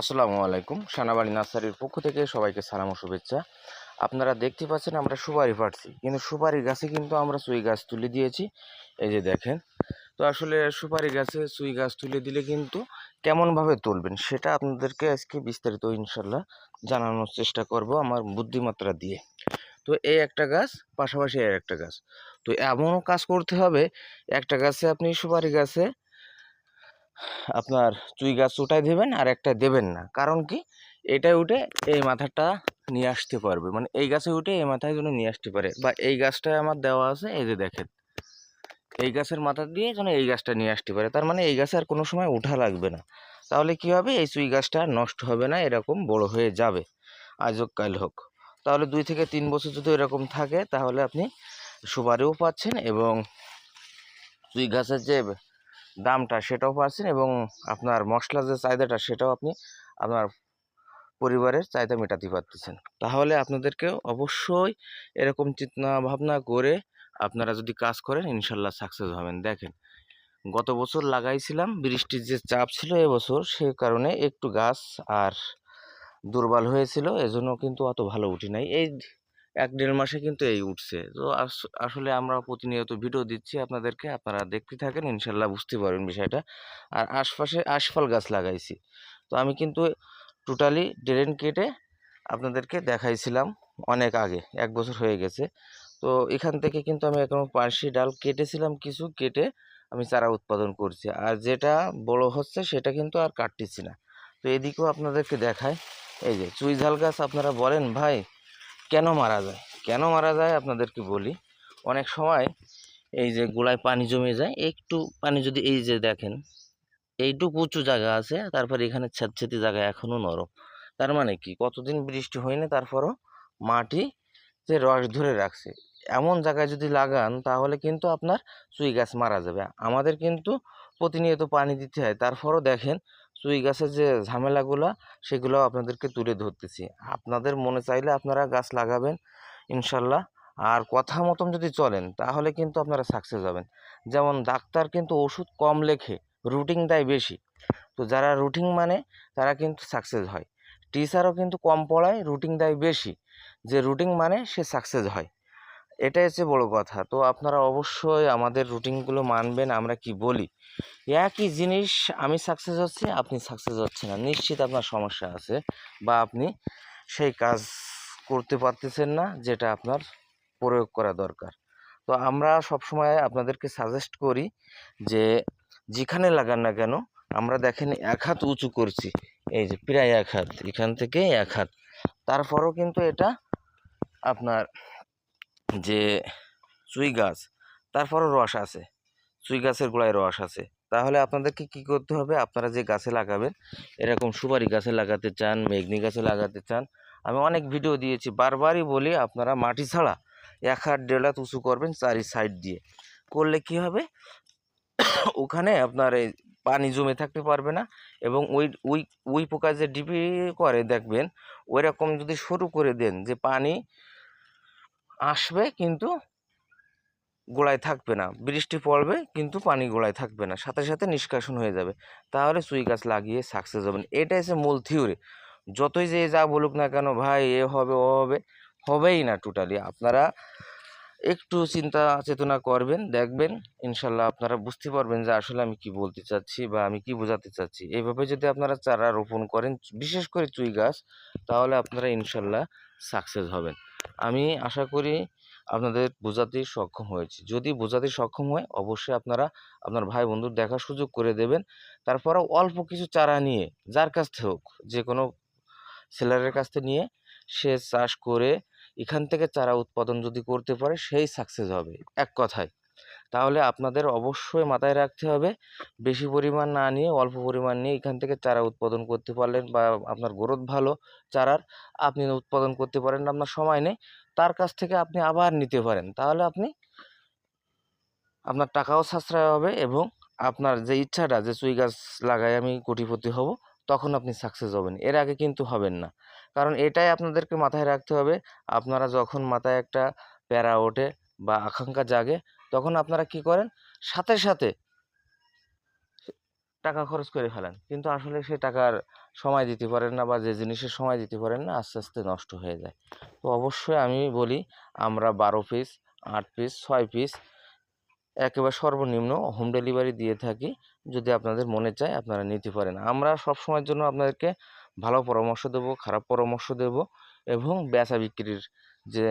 আসসালামু আলাইকুম। সানাবাড়ি নার্সারির পক্ষ থেকে সবাইকে সালাম ও শুভেচ্ছা। আপনারা দেখতে পাচ্ছেন আমরা সুপারি পাচ্ছি কিন্তু সুপারি গাছে কিন্তু আমরা সুই গাছ তুলে দিয়েছি। এই যে দেখেন। তো আসলে সুপারি গাছে সুই গাছ তুলে দিলে কিন্তু কেমনভাবে তুলবেন সেটা আপনাদেরকে আজকে বিস্তারিত ইনশাল্লাহ জানানোর চেষ্টা করব আমার বুদ্ধিমাত্রা দিয়ে। তো এই একটা গাছ, পাশাপাশি আর একটা গাছ। তো এমনও কাজ করতে হবে, একটা গাছে আপনি সুপারি গাছে আপনার চুই গাছ উঠাই দেবেন আর একটা দেবেন না। কারণ কি? এটা উঠে এই মাথাটা নিয়ে আসতে পারবে। মানে এই গাছে উঠে এই মাথায় যেন নিয়ে আসতে পারে। বা এই গাছটায় আমার দেওয়া আছে, এই যে দেখেন। এই গাছের মাথা দিয়ে যেন এই গাছটা নিয়ে আসতে পারে। তার মানে এই গাছে আর কোনো সময় উঠা লাগবে না। তাহলে কি হবে? এই চুই গাছটা নষ্ট হবে না, এরকম বড় হয়ে যাবে। আজ হোক, কাল হোক। তাহলে দুই থেকে তিন বছর যদি এরকম থাকে, তাহলে আপনি সুপারিও পাচ্ছেন এবং চুই গাছের যে দামটা সেটাও পাচ্ছেন এবং আপনার মশলা যে চাহিদাটা সেটাও আপনি আপনার পরিবারের চাহিদা মেটাতে পারতেছেন। তাহলে আপনাদেরকে অবশ্যই এরকম চিন্তা ভাবনা করে আপনারা যদি কাজ করেন, ইনশাল্লাহ সাকসেস হবেন। দেখেন, গত বছর লাগাইছিলাম, বৃষ্টির যে চাপ ছিল এবছর সে কারণে একটু গাছ আর দুর্বল হয়েছিল, এজন্য কিন্তু অত ভালো উঠি নাই। এই এক দেড় মাসে কিন্তু এই উঠছে। তো আস- আসলে আমরা প্রতিনিয়ত ভিডিও দিচ্ছি আপনাদেরকে, আপনারা দেখতে থাকেন, ইনশাল্লাহ বুঝতে পারবেন বিষয়টা। আর আশপাশে আশফল গাছ লাগাইছি। তো আমি কিন্তু টোটালি ড্রেন কেটে আপনাদেরকে দেখাইছিলাম অনেক আগে, এক বছর হয়ে গেছে। তো এখান থেকে কিন্তু আমি এখন পার্সি ডাল কেটেছিলাম কিছু, কেটে আমি চারা উৎপাদন করছি। আর যেটা বড় হচ্ছে সেটা কিন্তু আর কাটতেছি না। তো এদিকেও আপনাদেরকে দেখায় এই যে চুই ঝাল গাছ আপনারা বলেন, ভাই কেন মারা যায়? কেন মারা যায় আপনাদেরকে বলি, অনেক সময় এই যে গোলায় পানি জমে যায়, একটু পানি যদি এই যে দেখেন, এইটুকু উঁচু জায়গা আছে, তারপর এখানে ছেদছেদি জায়গা এখনও নরম। তার মানে কি? কতদিন বৃষ্টি হয়নি, তারপরও মাটি যে রস ধরে রাখছে। এমন জায়গায় যদি লাগান, তাহলে কিন্তু আপনার চুই গাছ মারা যাবে। আমাদের কিন্তু প্রতিনিয়ত পানি দিতে হয়। তারপরও দেখেন চুই গাছের যে ঝামেলাগুলো সেগুলো আপনাদেরকে তুলে ধরতেছি। আপনাদের মনে চাইলে আপনারা গাছ লাগাবেন, ইনশাল্লাহ। আর কথা মতন যদি চলেন, তাহলে কিন্তু আপনারা সাকসেস হবেন। যেমন ডাক্তার কিন্তু ওষুধ কম লেখে রুটিন দেয় বেশি। তো যারা রুটিন মানে তারা কিন্তু সাকসেস হয়। টিচারও কিন্তু কম পড়ায় রুটিন দেয় বেশি। যে রুটিন মানে সে সাকসেস হয়। এটাই হচ্ছে বড় কথা। তো আপনারা অবশ্যই আমাদের রুটিনগুলো মানবেন, আমরা কি বলি? একই জিনিস আমি সাকসেস হচ্ছি, আপনি সাকসেস হচ্ছে না। নিশ্চিত আপনার সমস্যা আছে বা আপনি সেই কাজ করতে পারতেছেন না, যেটা আপনার প্রয়োগ করা দরকার। তো আমরা সবসময় আপনাদেরকে সাজেস্ট করি যে, যেখানে লাগান না কেন, আমরা দেখেন এক হাত উঁচু করছি। এই যে প্রায় এক হাত, এখান থেকে এক হাত। তারপরও কিন্তু এটা আপনার যে চুই গাছ, তারপরও রস আছে। চুই গাছের গোড়ায় রস আছে। তাহলে আপনাদেরকে কি করতে হবে? আপনারা যে গাছে লাগাবেন, এরকম সুপারি গাছে লাগাতে চান মেঘনি গাছে লাগাতে চান, আমি অনেক ভিডিও দিয়েছি। বারবারই বলি, আপনারা মাটি ছাড়া এক হাত দেড় হাত উঁচু করবেন চারি সাইড দিয়ে। করলে কি হবে? ওখানে আপনার এই পানি জমে থাকতে পারবে না এবং ওই ওই ওই পোকা যে ডিপি করে, দেখবেন ওই রকম যদি শুরু করে দেন যে পানি আসবে কিন্তু গোড়ায় থাকবে না। বৃষ্টি পড়বে কিন্তু পানি গোড়ায় থাকবে না। সাথে সাথে নিষ্কাশন হয়ে যাবে। তাহলে সুই গাছ লাগিয়ে সাকসেস হবেন এটা হচ্ছে মূল থিওরি যতই যে যা বলুক না কেন, ভাই, এ হবে, ও হবে। হবেই না টোটালি আপনারা একটু চিন্তা চেতনা করবেন, দেখবেন, ইনশাল্লাহ আপনারা বুঝতে পারবেন যে আসলে আমি কি বলতে চাচ্ছি বা আমি কি বোঝাতে চাচ্ছি। এইভাবে যদি আপনারা চারা রোপণ করেন, বিশেষ করে চুই গাছ, তাহলে আপনারা ইনশাল্লাহ সাকসেস হবেন। আমি আশা করি আপনাদের বোঝাতে সক্ষম হয়েছি। যদি বোঝাতে সক্ষম হয়, অবশ্যই আপনারা আপনার ভাই বন্ধুর দেখার সুযোগ করে দেবেন। তারপরে অল্প কিছু চারা নিয়ে, যার কাছ থেকে হোক যে কোনো সেলারের কাছ থেকে নিয়ে সে চাষ করে, এখান থেকে চারা উৎপাদন যদি করতে পারে, সেই সাকসেস হবে। এক কথায়। তাহলে আপনাদের অবশ্যই মাথায় রাখতে হবে, বেশি পরিমাণ না নিয়ে অল্প পরিমাণ নিয়ে এখান থেকে চারা উৎপাদন করতে পারলেন বা আপনার গ্রোথ ভালো চারার আপনি উৎপাদন করতে পারেন আপনার সময় নেই, তার কাছ থেকে আপনি আবার নিতে পারেন। তাহলে আপনি আপনার টাকাও সাশ্রয় হবে এবং আপনার যে ইচ্ছাটা যে চুই গাছ লাগাই আমি কোটিপতি হব, তখন আপনি সাকসেস হবেন। এর আগে কিন্তু হবেন না। কারণ এটাই আপনাদেরকে মাথায় রাখতে হবে, আপনারা যখন মাথায় একটা প্যারা ওঠে বা আকাঙ্ক্ষা জাগে তখন আপনারা কি করেন? সাথে সাথে টাকা খরচ করে ফেলেন। কিন্তু আসলে সে টাকার সময় দিতে পারেন না বা যে জিনিসের সময় দিতে পারেন না, আস্তে আস্তে নষ্ট হয়ে যায়। তো অবশ্যই আমি বলি, আমরা বারো পিস, আট পিস, ছয় পিস একেবারে সর্বনিম্ন হোম ডেলিভারি দিয়ে থাকি। যদি আপনাদের মনে চায়, আপনারা নিতে পারেন। আমরা সব সময়ের জন্য আপনাদেরকে ভালো পরামর্শ দেব, খারাপ পরামর্শ দেব এবং বেচা বিক্রির যে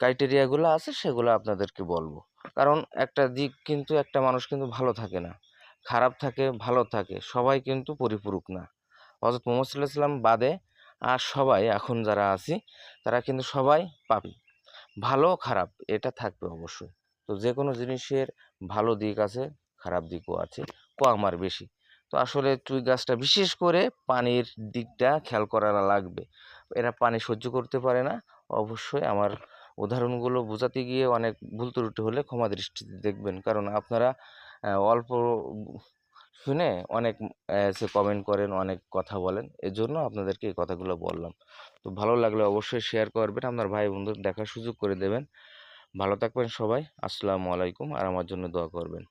ক্রাইটেরিয়াগুলো আছে সেগুলো আপনাদেরকে বলব। কারণ একটা দিক কিন্তু একটা মানুষ কিন্তু ভালো থাকে না। খারাপ থাকে, ভালো থাকে, সবাই কিন্তু পরিপূরক না। হজরত মোহাম্মদ সাল্লাহ বাদে আর সবাই, এখন যারা আছি, তারা কিন্তু সবাই পাপি। ভালো, খারাপ, এটা থাকবে অবশ্যই। তো যে কোনো জিনিসের ভালো দিক আছে, খারাপ দিকও আছে, কম আর বেশি। তো আসলে চুই গাছটা বিশেষ করে পানির দিকটা খেয়াল করা লাগবে। এরা পানি সহ্য করতে পারে না। অবশ্যই আমার উদাহরণগুলো বোঝাতে গিয়ে অনেক ভুল ত্রুটি হলে ক্ষমা দৃষ্টিতে দেখবেন। কারণ আপনারা অল্প শুনে অনেক সে কমেন্ট করেন, অনেক কথা বলেন। এজন্য আপনাদেরকে এই কথাগুলো বললাম। তো ভালো লাগলে অবশ্যই শেয়ার করবেন, আপনার ভাই বন্ধুদের দেখার সুযোগ করে দেবেন। ভালো থাকবেন সবাই, আসসালামু আলাইকুম। আর আমার জন্য দোয়া করবেন।